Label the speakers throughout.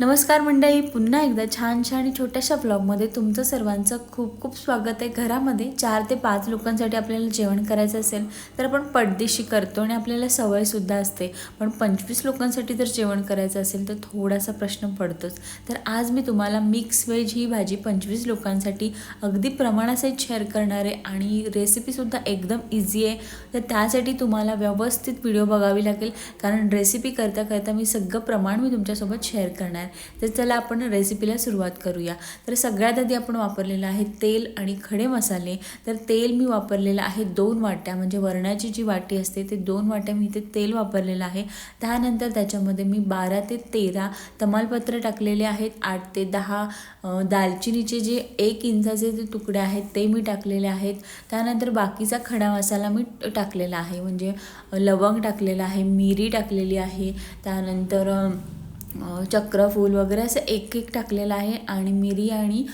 Speaker 1: नमस्कार मंडळी पुन्हा एकदा छानशा आणि छोट्याशा ब्लॉगमध्ये तुमचं सर्वांचं खूप खूप स्वागत आहे. घरामध्ये चार ते पाच लोकांसाठी आपल्याला जेवण करायचं असेल तर आपण पडदेशी करतो आणि आपल्याला सवयसुद्धा असते. पण पंचवीस लोकांसाठी जर जेवण करायचं असेल तर थोडासा प्रश्न पडतोच. तर आज मी तुम्हाला मिक्स व्हेज ही भाजी पंचवीस लोकांसाठी अगदी प्रमाणासहित शेअर करणार आहे आणि रेसिपीसुद्धा एकदम इझी आहे. तर त्यासाठी तुम्हाला व्यवस्थित व्हिडिओ बघावी लागेल. कारण रेसिपी करता करता मी सगळं प्रमाण मी तुमच्यासोबत शेअर करणार तर चला आपण रेसिपीला सुरुवात करूया. तर सगळ्यात आधी आपण वापरलेलं आहे तेल आणि खडे मसाले. तर तेल मी वापरलेलं आहे दोन वाट्या. म्हणजे वरणाची जी वाटी असते ते दोन वाट्या मी इथे तेल वापरलेलं आहे. त्यानंतर त्याच्यामध्ये मी बारा ते तेरा तमालपत्र टाकलेले आहेत. आठ ते दहा दालचिनीचे जे एक इंचाचे जे तुकडे आहेत ते मी टाकलेले आहेत. त्यानंतर बाकीचा खडा मसाला मी टाकलेला आहे. म्हणजे लवंग टाकलेला आहे मिरी टाकलेली आहे. त्यानंतर चक्रफूल वगैरे असं एक एक टाकलेलं आहे आणि मिरी आणि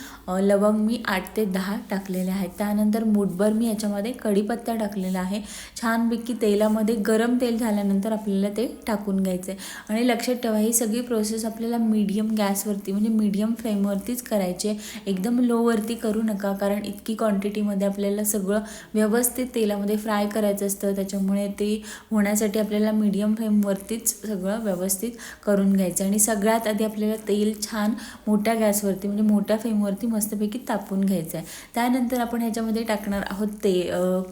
Speaker 1: लवंग मी आठ ते दहा टाकलेले आहेत. त्यानंतर मुठभर मी याच्यामध्ये कढीपत्ता टाकलेला आहे. छानपैकी तेलामध्ये गरम तेल झाल्यानंतर आपल्याला ते टाकून घ्यायचं आहे. आणि लक्षात ठेवा ही सगळी प्रोसेस आपल्याला मीडियम गॅसवरती म्हणजे मीडियम फ्लेमवरतीच करायची आहे. एकदम लोवरती करू नका कारण इतकी क्वांटिटीमध्ये आपल्याला सगळं व्यवस्थित तेलामध्ये फ्राय करायचं असतं. त्याच्यामुळे ते होण्यासाठी आपल्याला मीडियम फ्लेमवरतीच सगळं व्यवस्थित करून घ्यायचं आणि आणि सगळ्यात आधी आपल्याला तेल छान मोठ्या गॅसवरती म्हणजे मोठ्या फ्लेमवरती मस्तपैकी तापून घ्यायचं आहे त्यानंतर आपण ह्याच्यामध्ये टाकणार आहोत ते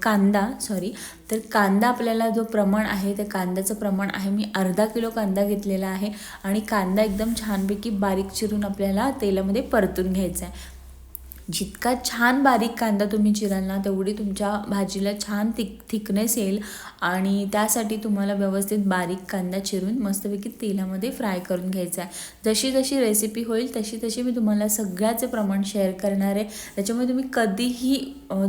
Speaker 1: कांदा सॉरी तर कांदा आपल्याला जो प्रमाण आहे त्या कांद्याचं प्रमाण आहे मी अर्धा किलो कांदा घेतलेला आहे आणि कांदा एकदम छानपैकी बारीक चिरून आपल्याला तेलामध्ये परतून घ्यायचा आहे जितका छान बारीक कांदा तुम्ही चिराल ना तेवढी तुमच्या भाजीला छान थिक थिकनेस येईल. आणि त्यासाठी तुम्हाला व्यवस्थित बारीक कांदा चिरून मस्तपैकी तेलामध्ये फ्राय करून घ्यायचा आहे. जशी जशी रेसिपी होईल तशी तशी मी तुम्हाला सगळ्याचे प्रमाण शेअर करणार आहे. त्याच्यामुळे तुम्ही कधीही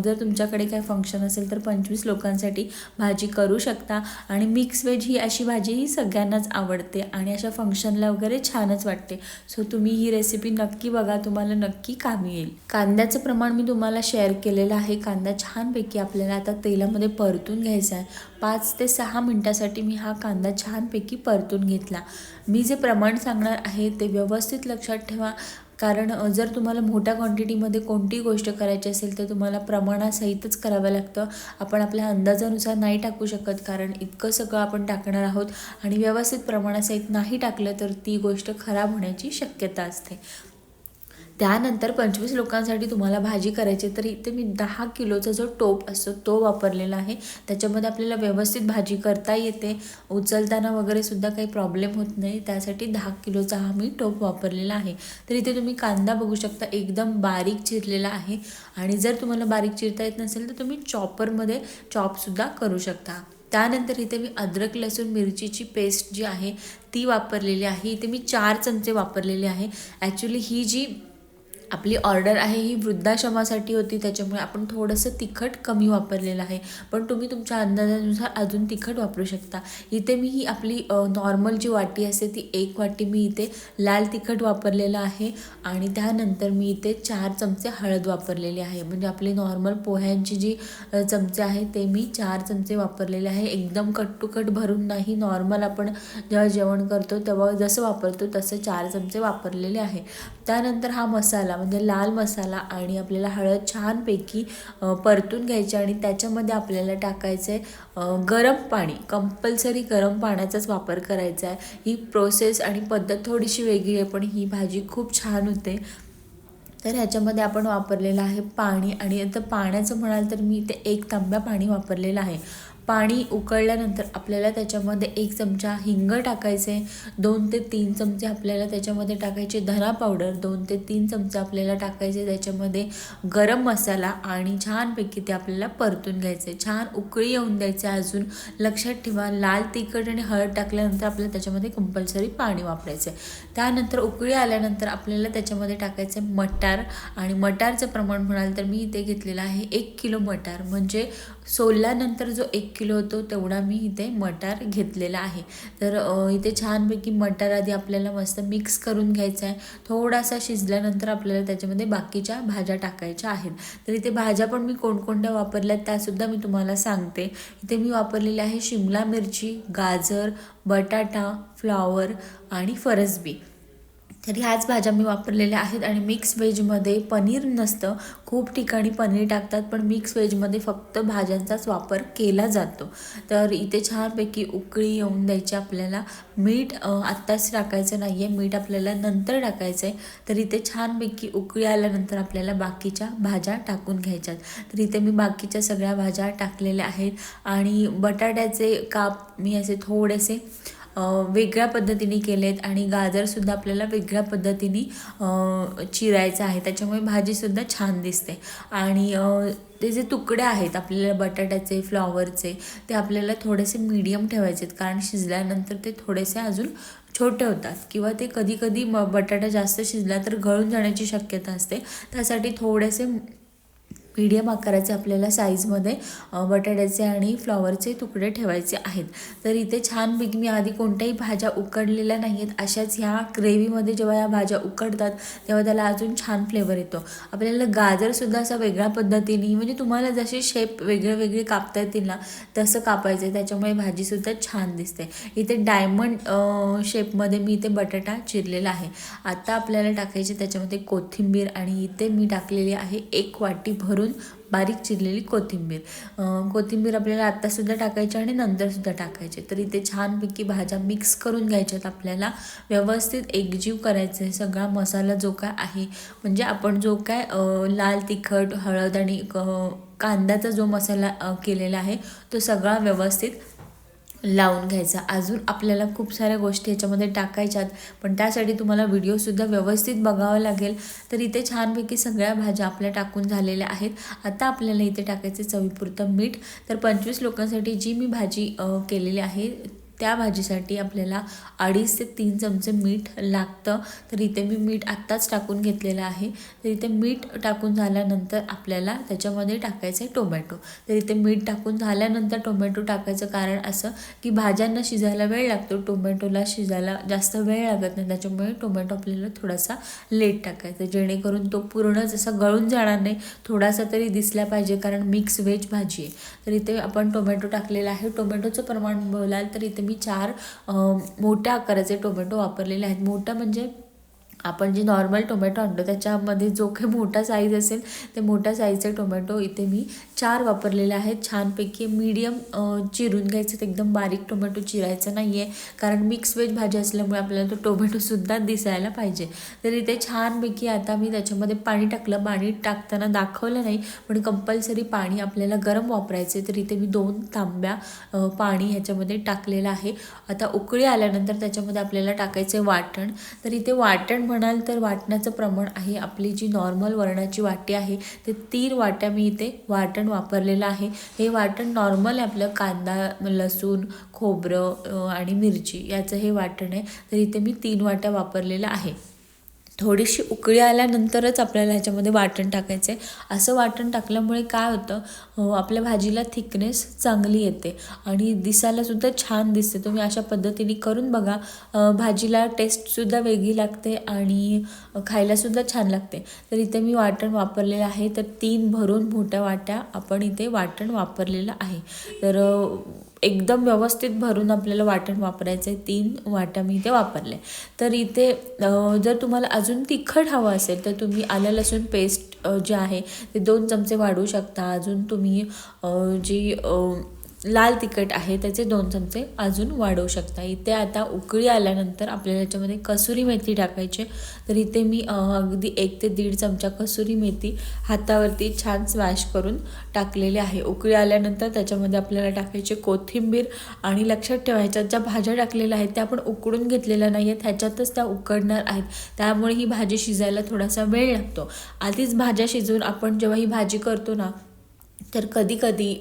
Speaker 1: जर तुमच्याकडे काय फंक्शन असेल तर पंचवीस लोकांसाठी भाजी करू शकता. आणि मिक्स व्हेज ही अशी भाजी ही सगळ्यांनाच आवडते आणि अशा फंक्शनला वगैरे छानच वाटते. सो तुम्ही ही रेसिपी नक्की बघा तुम्हाला नक्की कामी येईल. कांद्याचं प्रमाण मी तुम्हाला शेअर केलेलं आहे. कांदा छानपैकी आपल्याला आता तेलामध्ये परतून घ्यायचा आहे. पाच ते सहा मिनटासाठी मी हा कांदा छानपैकी परतून घेतला. मी जे प्रमाण सांगणार आहे ते व्यवस्थित लक्षात ठेवा. कारण जर तुम्हाला मोठ्या क्वांटिटीमध्ये कोणतीही गोष्ट करायची असेल तर तुम्हाला प्रमाणासहितच करावं लागतं. आपण आपल्या अंदाजानुसार नाही टाकू शकत कारण इतकं सगळं आपण टाकणार आहोत. आणि व्यवस्थित प्रमाणासहित नाही टाकलं तर ती गोष्ट खराब होण्याची शक्यता असते. त्यानंतर पंचवीस लोकांसाठी तुम्हाला भाजी करायची तर इथे मी दहा किलोचा जो टोप असतो तो वापरलेला आहे. त्याच्यामध्ये आपल्याला व्यवस्थित भाजी करता येते. उचलताना वगैरे सुद्धा काही प्रॉब्लेम होत नाही. त्यासाठी दहा किलोचा हा मी टोप वापरलेला आहे. तर इथे तुम्ही कांदा बघू शकता एकदम बारीक चिरलेला आहे. आणि जर तुम्हाला बारीक चिरता येत नसेल तर तुम्ही चॉपरमध्ये चॉपसुद्धा करू शकता. त्यानंतर इथे मी अद्रक लसूण मिरचीची पेस्ट जी आहे ती वापरलेली आहे. इथे मी चार चमचे वापरलेले आहे. ॲक्च्युली ही जी आपली ऑर्डर आहे ही वृद्धाश्रमासाठी होती त्याच्यामुळे आपण थोडंसं तिखट कमी वापरलेलं आहे. पण तुम्ही तुमच्या अंदाजानुसार अजून तिखट वापरू शकता. इथे मी ही आपली नॉर्मल जी वाटी असते ती एक वाटी मी इथे लाल तिखट वापरलेलं आहे. आणि त्यानंतर मी इथे चार चमचे हळद वापरलेली आहे. म्हणजे आपली नॉर्मल पोह्यांची जी चमचे आहे ते मी चार चमचे वापरलेले आहे. एकदम कट भरून नाही नॉर्मल आपण जेव्हा जेवण करतो तेव्हा जसं वापरतो तसं चार चमचे वापरलेले आहे. त्यानंतर हा मसाला म्हणजे लाल मसाला आणि आपल्याला हळद छानपैकी परतून घ्यायची आणि त्याच्यामध्ये आपल्याला टाकायचं आहे गरम पाणी. कंपल्सरी गरम पाण्याचाच वापर करायचा आहे. ही प्रोसेस आणि पद्धत थोडीशी वेगळी आहे पण ही भाजी खूप छान होते. तर ह्याच्यामध्ये आपण वापरलेलं आहे पाणी आणि आता पाण्याचं म्हणाल तर मी इथे एक तांब्या पाणी वापरलेलं आहे. पाणी उकळल्यानंतर आपल्याला त्याच्यामध्ये एक चमचा हिंग टाकायचे दोन ते तीन चमचे आपल्याला त्याच्यामध्ये टाकायचे धना पावडर दोन ते तीन चमचे आपल्याला टाकायचे त्याच्यामध्ये गरम मसाला आणि छानपैकी ते आपल्याला परतून घ्यायचे. छान उकळी येऊन द्यायचे अजून. लक्षात ठेवा लाल तिखट आणि हळद टाकल्यानंतर आपल्याला त्याच्यामध्ये कंपल्सरी पाणी वापरायचं. आहे त्यानंतर उकळी आल्यानंतर आपल्याला त्याच्यामध्ये टाकायचं आहे मटार आणि मटारचं प्रमाण म्हणाल तर मी इथे घेतलेलं आहे एक किलो मटार. म्हणजे सोलल्यानंतर जो एक किलो होतो तेवढा मी इथे मटार घेतलेला आहे. तर इथे छानपैकी मटार आधी आपल्याला मस्त मिक्स करून घ्यायचा आहे. थोडासा शिजल्यानंतर आपल्याला त्याच्यामध्ये बाकीच्या भाज्या टाकायच्या आहेत. तर इथे भाज्या पण मी कोणकोणत्या वापरल्या त्यासुद्धा मी तुम्हाला सांगते. इथे मी वापरलेली आहे शिमला मिरची गाजर बटाटा फ्लॉवर आणि फरसबी. तर ह्याच भाज्या मी वापरलेल्या आहेत आणि मिक्स व्हेजमध्ये पनीर नसतं. खूप ठिकाणी पनीर टाकतात पण मिक्स व्हेजमध्ये फक्त भाज्यांचाच वापर केला जातो. तर इथे छानपैकी उकळी येऊन द्यायची आपल्याला. मीठ आत्ताच टाकायचं नाही आहे मीठ आपल्याला नंतर टाकायचं आहे तर इथे छानपैकी उकळी आल्यानंतर आपल्याला बाकीच्या भाज्या टाकून घ्यायच्यात. तर इथे मी बाकीच्या सगळ्या भाज्या टाकलेल्या आहेत. आणि बटाट्याचे काप मी असे थोडेसे वेगळ्या पद्धतीने केलेत आणि गाजरसुद्धा आपल्याला वेगळ्या पद्धतीने चिरायचं आहे. त्याच्यामुळे भाजीसुद्धा छान दिसते. आणि ते जे तुकडे आहेत आपल्याला बटाट्याचे फ्लॉवरचे ते आपल्याला थोडेसे मीडियम ठेवायचे आहेत कारण शिजल्यानंतर ते थोडेसे अजून छोटे होतात. किंवा ते कधी कधी म बटाटा जास्त शिजला तर गळून जाण्याची शक्यता असते. त्यासाठी थोडेसे मीडियम आकाराचे आपल्याला साईजमध्ये बटाट्याचे आणि फ्लॉवरचे तुकडे ठेवायचे आहेत. तर इथे छानपैकी मी आधी कोणत्याही भाज्या उकडलेल्या नाही आहेत अशाच ह्या ग्रेव्हीमध्ये जेव्हा या भाज्या उकडतात तेव्हा त्याला अजून छान फ्लेवर येतो. आपल्याला गाजरसुद्धा असा वेगळ्या पद्धतीने म्हणजे तुम्हाला जसे शेप वेगळे वेगळे कापता येतील ना तसं कापायचं आहे त्याच्यामुळे भाजीसुद्धा छान दिसते. इथे डायमंड शेपमध्ये मी इथे बटाटा चिरलेला आहे. आता आपल्याला टाकायचे त्याच्यामध्ये कोथिंबीर आणि इथे मी टाकलेली आहे एक वाटी भरून बारीक चिरलेली कोथिंबीर. कोथिंबीर आपल्याला आत्तासुद्धा टाकायची आणि नंतरसुद्धा टाकायची. तर इथे छानपैकी भाज्या मिक्स करून घ्यायच्यात आपल्याला. व्यवस्थित एकजीव करायचं आहे. सगळा मसाला जो काय आहे म्हणजे आपण जो काय लाल तिखट हळद आणि कांद्याचा जो मसाला केलेला आहे तो सगळा व्यवस्थित लावून घ्यायचा. अजून आपल्याला खूप साऱ्या गोष्टी याच्यामध्ये टाकायच्यात. पण त्यासाठी तुम्हाला व्हिडिओसुद्धा व्यवस्थित बघावं लागेल. तर इथे छानपैकी सगळ्या भाज्या आपल्या टाकून झालेल्या आहेत. आता आपल्याला इथे टाकायचे चवीपुरतं मीठ. तर पंचवीस लोकांसाठी जी मी भाजी केलेली आहे त्या भाजीसाठी आपल्याला अडीच ते तीन चमचे मीठ लागतं. तर इथे मी मीठ आत्ताच टाकून घेतलेलं आहे. तर इथे मीठ टाकून झाल्यानंतर आपल्याला त्याच्यामध्ये टाकायचं आहे टोमॅटो. तर इथे मीठ टाकून झाल्यानंतर टोमॅटो टाकायचं कारण असं की भाज्यांना शिजायला वेळ लागतो. टोमॅटोला शिजायला जास्त वेळ लागत नाही. त्याच्यामुळे टोमॅटो आपल्याला थोडासा लेट टाकायचा जेणेकरून तो पूर्ण जसा गळून जाणार नाही थोडासा तरी दिसला पाहिजे कारण मिक्स व्हेज भाजी आहे. तर इथे आपण टोमॅटो टाकलेला आहे. टोमॅटोचं प्रमाण बोलाल तर इथे मी चार मोठ्या आकाराचे टोमॅटो वापरलेले आहेत. मोठं म्हणजे आपण जे नॉर्मल टोमॅटो आणतो त्याच्यामध्ये जो काही मोठा साईज असेल ते मोठ्या साईजचे टोमॅटो इथे मी चार वापरलेले आहेत. छानपैकी मीडियम चिरून घ्यायचे ते एकदम बारीक टोमॅटो चिरायचं नाही आहे कारण मिक्स व्हेज भाजी असल्यामुळे आपल्याला तो टोमॅटोसुद्धा दिसायला पाहिजे. तर इथे छानपैकी आता मी त्याच्यामध्ये पाणी टाकलं. पाणी टाकताना दाखवलं नाही पण कंपल्सरी पाणी आपल्याला गरम वापरायचे तर इथे मी दोन तांब्या पाणी ह्याच्यामध्ये टाकलेलं आहे. आता उकळी आल्यानंतर त्याच्यामध्ये आपल्याला टाकायचे वाटण. तर इथे वाटण म्हणाल तर वाटण्याचं प्रमाण आहे. आपली जी नॉर्मल वरणाची वाटी आहे ते तीन वाट्या मी इथे वाटण वापरलेलं आहे. हे वाटण नॉर्मल आहे आपलं कांदा लसूण खोबरं आणि मिरची याचं हे वाटण आहे. तर इथे मी तीन वाट्या वापरलेलं आहे. थोडीशी उकळी आल्यानंतरच आपल्याला ह्याच्यामध्ये वाटण टाकायचं आहे. असं वाटण टाकल्यामुळे काय होतं आपल्या भाजीला थिकनेस चांगली येते आणि दिसायलासुद्धा छान दिसते. तुम्ही अशा पद्धतीने करून बघा भाजीला टेस्टसुद्धा वेगळी लागते आणि खायलासुद्धा छान लागते. तर इथे मी वाटण वापरलेलं आहे. तर तीन भरून मोठ्या वाट्या आपण इथे वाटण वापरलेलं आहे. तर एकदम व्यवस्थित भरून आपल्याला वाटण वापरायचं आहे. तीन वाट्या मी इथे वापरले. तर इथे जर तुम्हाला अजून तिखट हवं असेल तर तुम्ही आलं लसूण पेस्ट जे आहे ते दोन चमचे वाढवू शकता. अजून तुम्ही जी लाल तिखट आहे त्याचे दोन चमचे अजून वाढवू शकता. इथे आता उकळी आल्यानंतर आपल्याला याच्यामध्ये कसुरी मेथी टाकायची तर इथे मी अगदी एक ते दीड चमचा कसुरी मेथी हातावरती छान स्मॅश करून टाकलेली आहे. उकळी आल्यानंतर त्याच्यामध्ये आपल्याला टाकायचे कोथिंबीर आणि लक्षात ठेवायच्या ज्या भाज्या टाकलेल्या आहेत त्या आपण उकडून घेतलेल्या नाही आहेत ह्याच्यातच त्या उकडणार आहेत. त्यामुळे ही भाजी शिजायला थोडासा वेळ लागतो. आधीच भाज्या शिजवून आपण जेव्हा ही भाजी करतो ना तर कधी कधी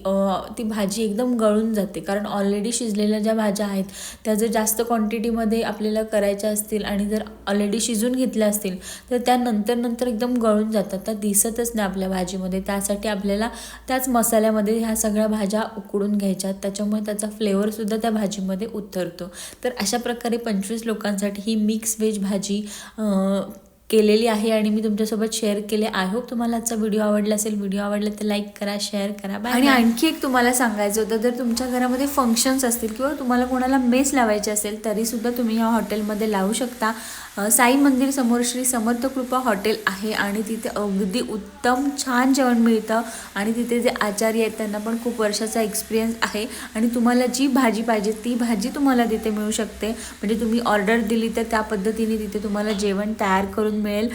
Speaker 1: ती भाजी एकदम गळून जाते. कारण ऑलरेडी शिजलेल्या ज्या भाज्या आहेत त्या जर जास्त क्वांटिटीमध्ये आपल्याला करायच्या असतील आणि जर ऑलरेडी शिजून घेतल्या असतील तर त्या नंतर नंतर एकदम गळून जातात. त्या दिसतच नाही आपल्या भाजीमध्ये. त्यासाठी आपल्याला त्याच मसाल्यामध्ये ह्या सगळ्या भाज्या उकडून घ्यायच्या. त्याच्यामुळे त्याचा फ्लेवरसुद्धा त्या भाजीमध्ये उतरतो. तर अशा प्रकारे पंचवीस लोकांसाठी ही मिक्स व्हेज भाजी केलेली आहे आणि मी तुमच्यासोबत शेअर केले. आय होप तुम्हाला आजचा व्हिडिओ आवडला असेल. व्हिडिओ आवडला तर लाईक करा शेअर करा. बाय आणि आणखी एक तुम्हाला सांगायचं होतं जर तुमच्या घरामध्ये फंक्शन्स असतील किंवा तुम्हाला कोणाला मेस लावायची असेल तरीसुद्धा तुम्ही या हॉटेलमध्ये लावू शकता. साई मंदिर समोर श्री समर्थ कृपा हॉटेल आहे आणि तिथे अगदी उत्तम छान जेवण मिळतं आणि तिथे जे आचार्य आहेत त्यांना पण खूप वर्षाचा एक्सपिरियन्स आहे. आणि तुम्हाला जी भाजी पाहिजे ती भाजी तुम्हाला तिथे मिळू शकते. म्हणजे तुम्ही ऑर्डर दिली तर त्या पद्धतीने तिथे तुम्हाला जेवण तयार करून मिळेल.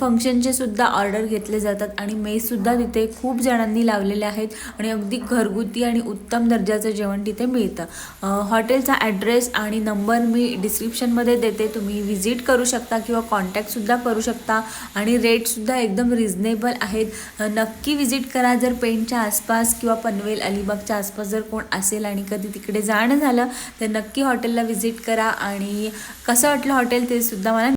Speaker 1: फंक्शनचे सुद्धा ऑर्डर घेतले जातात आणि मेससुद्धा तिथे खूप जणांनी लावलेले आहेत आणि अगदी घरगुती आणि उत्तम दर्जाचं जेवण तिथे मिळतं. हॉटेलचा ॲड्रेस आणि नंबर मी डिस्क्रिप्शनमध्ये देते. तुम्ही विजिट करू शकता किंवा कॉन्टॅक्टसुद्धा करू शकता आणि रेटसुद्धा एकदम रिझनेबल आहेत. नक्की विजिट करा जर पेंटच्या आसपास किंवा पनवेल अलिबागच्या आसपास जर कोण असेल आणि कधी तिकडे जाणं झालं तर नक्की हॉटेलला विजिट करा आणि कसं वाटलं हॉटेल ते सुद्धा मला